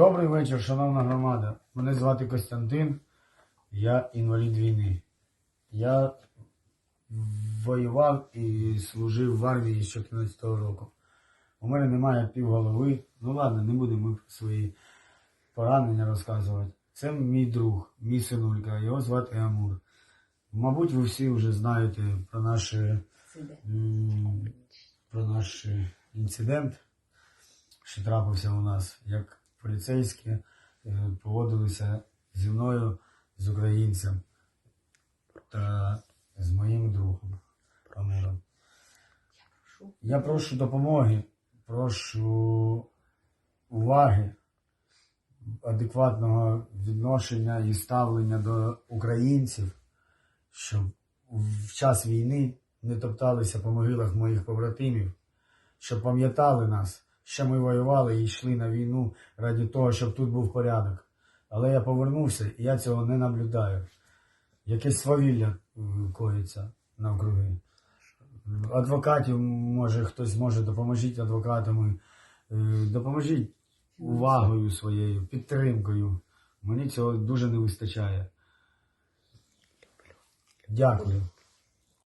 Добрий вечір, шановна громада. Мене звати Костянтин, я інвалід війни. Я воював і служив в армії з 14 року. У мене немає півголови. Ну ладно, не будемо свої поранення розказувати. Це мій друг, мій синулька, його звати Амур. Мабуть, ви всі вже знаєте про наш, про наш інцидент, що трапився у нас, як поліцейські е, поводилися зі мною, з українцем та з моїм другом Амуром. Я прошу допомоги, прошу уваги, адекватного відношення і ставлення до українців, щоб в час війни не топталися по могилах моїх побратимів, щоб пам'ятали нас, що ми воювали і йшли на війну ради того, щоб тут був порядок. Але я повернувся і я цього не наблюдаю. Якесь свавілля коїться навкруги. Адвокатів, може, хтось може, допоможіть адвокатам. е, Допоможіть увагою своєю, підтримкою. Мені цього дуже не вистачає. Дякую.